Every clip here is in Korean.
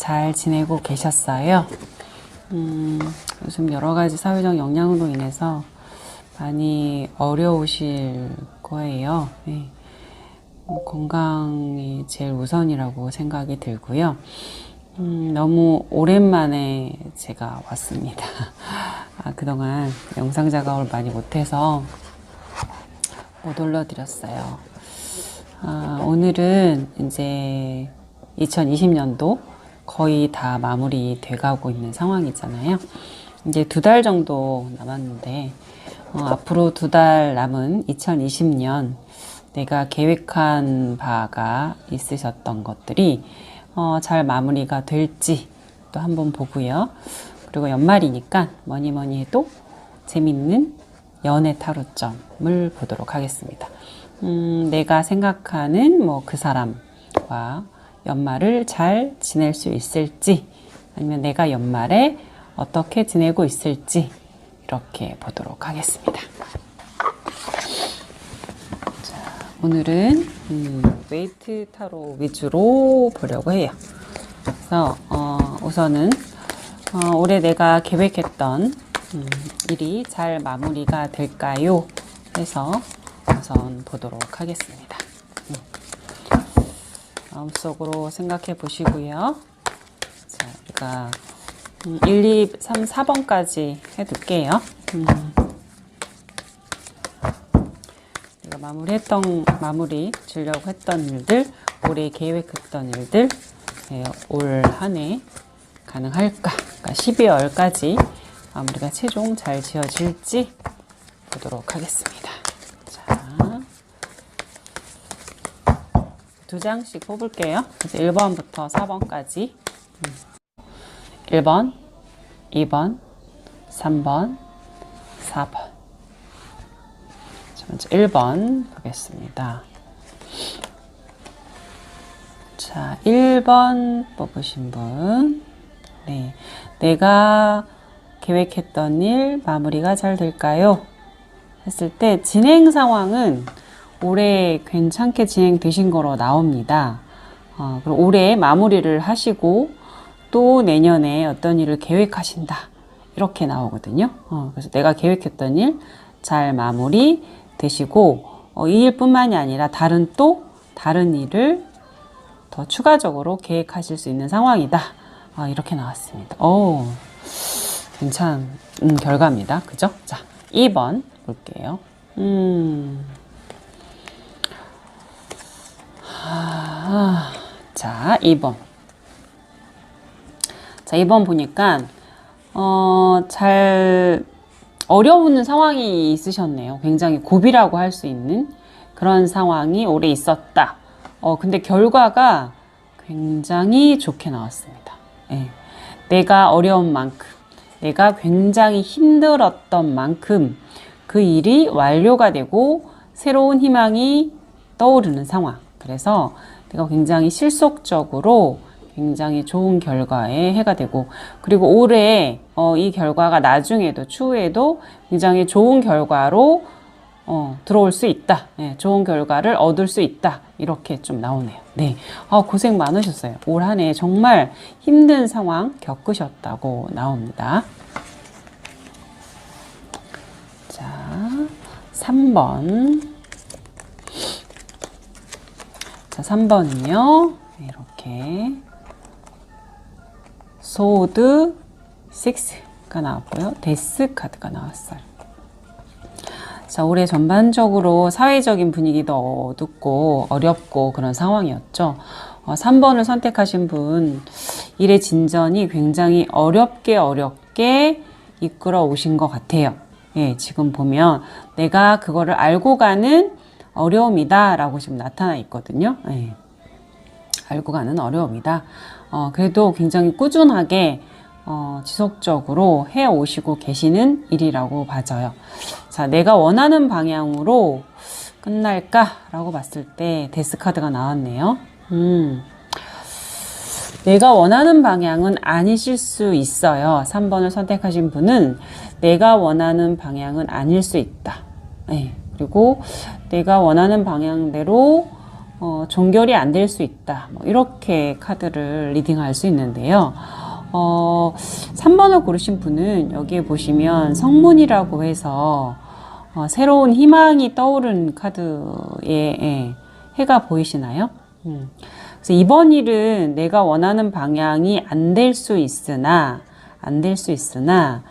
잘 지내고 계셨어요? 음, 요즘 여러 가지 사회적 영향으로 인해서 많이 어려우실 거예요. 네. 뭐 건강이 제일 우선이라고 생각이 들고요. 음, 너무 오랜만에 제가 왔습니다. 아, 그동안 영상 작업을 많이 못해서 못 올려드렸어요. 아, 오늘은 이제 2020년도 거의 다 마무리 돼가고 있는 상황이잖아요. 이제 두 달 정도 남았는데, 어, 앞으로 두 달 남은 2020년 내가 계획한 바가 있으셨던 것들이 어, 잘 마무리가 될지 또 한번 보고요. 그리고 연말이니까 뭐니 뭐니 해도 재밌는 연애 타로점을 보도록 하겠습니다. 음, 내가 생각하는 뭐 그 사람과 연말을 잘 지낼 수 있을지 아니면 내가 연말에 어떻게 지내고 있을지 이렇게 보도록 하겠습니다. 자, 오늘은 음, 웨이트 타로 위주로 보려고 해요. 그래서 어, 우선은 어, 올해 내가 계획했던 음, 일이 잘 마무리가 될까요? 해서 우선 보도록 하겠습니다. 음. 마음속으로 생각해 보시고요. 자, 우리가 음, 1, 2, 3, 4번까지 해둘게요. 음. 내가 마무리했던 마무리 주려고 했던 일들, 올해 계획했던 일들, 네, 올한 해 가능할까? 그러니까 12월까지 마무리가 최종 잘 지어질지 보도록 하겠습니다. 자, 두 장씩 뽑을게요. 그래서 1번부터 4번까지. 1번, 2번, 3번, 4번. 자, 먼저 1번 보겠습니다. 자, 1번 뽑으신 분. 네. 내가 계획했던 일 마무리가 잘 될까요? 했을 때 진행 상황은 올해 괜찮게 진행되신 거로 나옵니다. 어, 그리고 올해 마무리를 하시고 또 내년에 어떤 일을 계획하신다. 이렇게 나오거든요. 어, 그래서 내가 계획했던 일 잘 마무리 되시고 어, 이 일뿐만이 아니라 다른 또 다른 일을 더 추가적으로 계획하실 수 있는 상황이다. 아, 이렇게 나왔습니다. 오, 괜찮은 결과입니다. 그죠? 자, 2번 볼게요. 음. 아, 자, 2번. 자, 2번 보니까, 어, 잘, 어려운 상황이 있으셨네요. 굉장히 고비라고 할 수 있는 그런 상황이 올해 있었다. 어, 근데 결과가 굉장히 좋게 나왔습니다. 예. 내가 어려운 만큼, 내가 굉장히 힘들었던 만큼 그 일이 완료가 되고 새로운 희망이 떠오르는 상황. 그래서 내가 굉장히 실속적으로 굉장히 좋은 결과에 해가 되고 그리고 올해 어, 이 결과가 나중에도 추후에도 굉장히 좋은 결과로 어, 들어올 수 있다. 네, 좋은 결과를 얻을 수 있다. 이렇게 좀 나오네요. 네. 아, 고생 많으셨어요. 올 한 해 정말 힘든 상황 겪으셨다고 나옵니다. 자, 3번. 자, 3번은요. 이렇게 소드 6가 나왔고요. 데스 카드가 나왔어요. 자, 올해 전반적으로 사회적인 분위기도 어둡고 어렵고 그런 상황이었죠. 어, 3번을 선택하신 분, 일의 진전이 굉장히 어렵게 어렵게 이끌어 오신 것 같아요. 예, 지금 보면 내가 그거를 알고 가는 어려움이다라고 지금 나타나 있거든요. 예. 알고 가는 어려움이다. 어, 그래도 굉장히 꾸준하게 어, 지속적으로 해 오시고 계시는 일이라고 봐져요. 자, 내가 원하는 방향으로 끝날까라고 봤을 때 데스 카드가 나왔네요. 음. 내가 원하는 방향은 아니실 수 있어요. 3번을 선택하신 분은 내가 원하는 방향은 아닐 수 있다. 네. 그리고 내가 원하는 방향대로 어, 종결이 안 될 수 있다. 뭐 이렇게 카드를 리딩할 수 있는데요. 어, 3번을 고르신 분은 여기에 보시면 성문이라고 해서 어, 새로운 희망이 떠오른 카드에 예, 해가 보이시나요? 음. 그래서 이번 일은 내가 원하는 방향이 안 될 수 있으나 안 될 수 있으나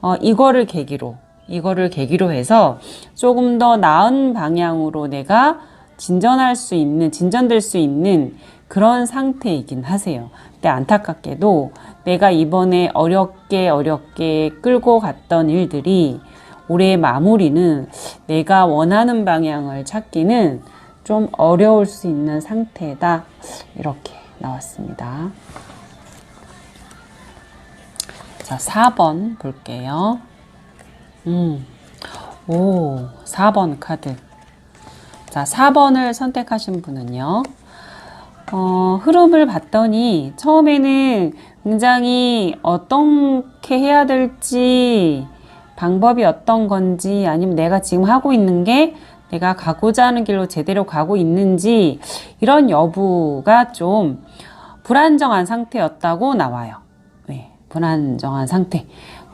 어, 이거를 계기로 이거를 계기로 해서 조금 더 나은 방향으로 내가 진전할 수 있는 진전될 수 있는 그런 상태이긴 하세요. 근데 안타깝게도 내가 이번에 어렵게 어렵게 끌고 갔던 일들이 올해의 마무리는 내가 원하는 방향을 찾기는 좀 어려울 수 있는 상태다. 이렇게 나왔습니다. 자, 4번 볼게요. 음, 오, 4번 카드. 자, 4번을 선택하신 분은요. 어, 흐름을 봤더니 처음에는 굉장히 어떻게 해야 될지 방법이 어떤 건지 아니면 내가 지금 하고 있는 게 내가 가고자 하는 길로 제대로 가고 있는지 이런 여부가 좀 불안정한 상태였다고 나와요. 네, 불안정한 상태.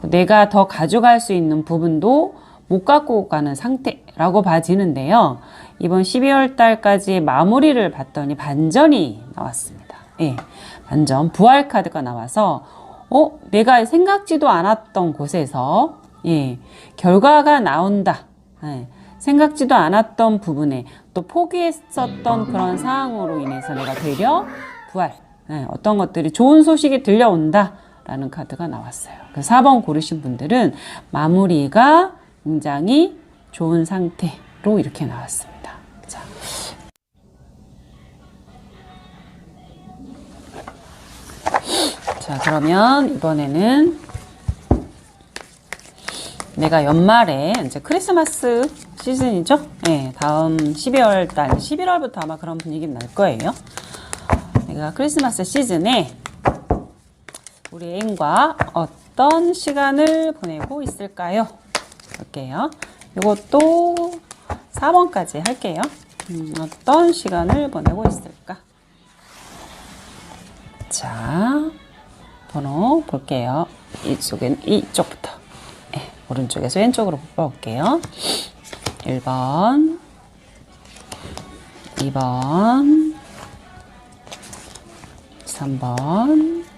내가 더 가져갈 수 있는 부분도 못 갖고 가는 상태라고 봐지는데요. 이번 12월 달까지 마무리를 봤더니 반전이 나왔습니다. 예. 반전, 부활 카드가 나와서, 어, 내가 생각지도 않았던 곳에서, 예, 결과가 나온다. 예. 생각지도 않았던 부분에 또 포기했었던 그런 상황으로 인해서 내가 되려 부활, 예, 어떤 것들이 좋은 소식이 들려온다. 라는 카드가 나왔어요. 그 4번 고르신 분들은 마무리가 굉장히 좋은 상태로 이렇게 나왔습니다. 자. 자, 그러면 이번에는 내가 연말에 이제 크리스마스 시즌이죠? 네, 다음 12월 달, 11월부터 아마 그런 분위기는 날 거예요. 내가 크리스마스 시즌에 우리 애인과 어떤 시간을 보내고 있을까요? 볼게요. 이것도 4번까지 할게요. 음, 어떤 시간을 보내고 있을까? 자, 번호 볼게요. 이쪽엔 이쪽부터. 네, 오른쪽에서 왼쪽으로 뽑아볼게요. 1번, 2번, 3번,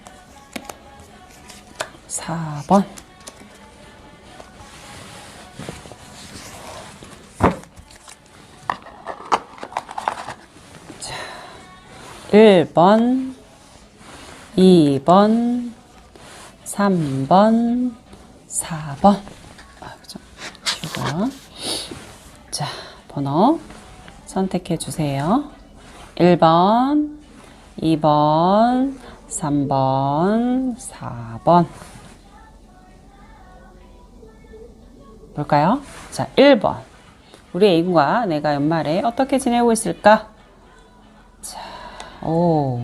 4번. 자, 1번, 2번, 3번, 4번. 아, 그죠? 주고. 자, 번호 선택해 주세요. 1번, 2번, 3번, 4번. 볼까요? 자, 1번. 우리 애인과 내가 연말에 어떻게 지내고 있을까? 자, 오.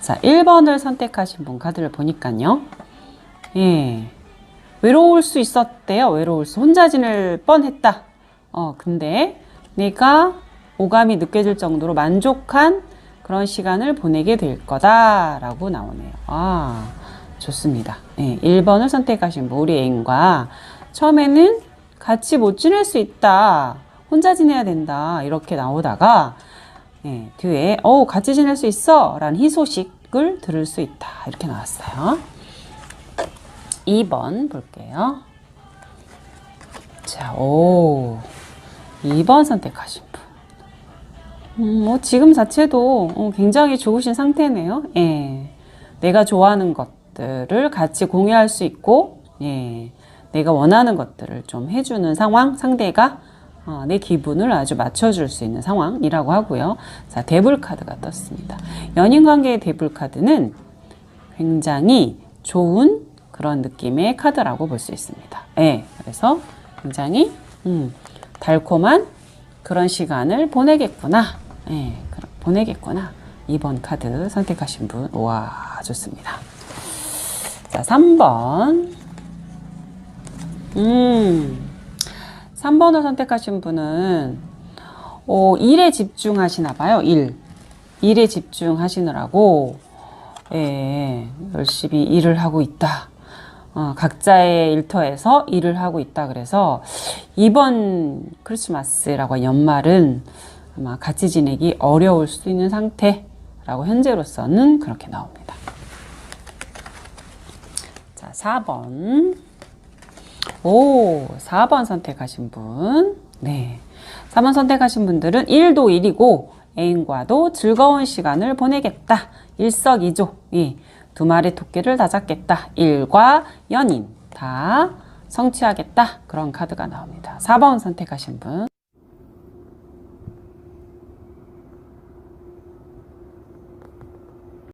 자, 1번을 선택하신 분 카드를 보니까요. 예. 외로울 수 있었대요. 외로울 수. 혼자 지낼 뻔 했다. 어, 근데 내가 오감이 느껴질 정도로 만족한 그런 시간을 보내게 될 거다라고 나오네요. 아, 좋습니다. 예, 1번을 선택하신 분, 우리 애인과 처음에는 같이 못 지낼 수 있다. 혼자 지내야 된다. 이렇게 나오다가 예, 뒤에 어 같이 지낼 수 있어 라는 희소식을 들을 수 있다. 이렇게 나왔어요. 2번 볼게요. 자, 오. 2번 선택하신 분. 음, 뭐 지금 자체도 어, 굉장히 좋으신 상태네요. 예. 내가 좋아하는 것들을 같이 공유할 수 있고, 예. 내가 원하는 것들을 좀 해주는 상황, 상대가 어, 내 기분을 아주 맞춰줄 수 있는 상황이라고 하고요. 자, 데블 카드가 떴습니다. 연인 관계의 데블 카드는 굉장히 좋은 그런 느낌의 카드라고 볼 수 있습니다. 예. 그래서 굉장히 음, 달콤한 그런 시간을 보내겠구나. 예, 보내겠구나. 2번 카드 선택하신 분. 와, 좋습니다. 자, 3번. 음, 3번을 선택하신 분은, 어, 일에 집중하시나 봐요. 일. 일에 집중하시느라고 예, 열심히 일을 하고 있다. 어, 각자의 일터에서 일을 하고 있다. 그래서 이번 크리스마스라고 연말은 아마 같이 지내기 어려울 수 있는 상태라고 현재로서는 그렇게 나옵니다. 자, 4번. 오, 4번 선택하신 분. 네. 4번 선택하신 분들은 1도 1이고 애인과도 즐거운 시간을 보내겠다. 일석이조. 예. 두 마리 토끼를 다 잡겠다. 일과 연인 다 성취하겠다. 그런 카드가 나옵니다. 4번 선택하신 분.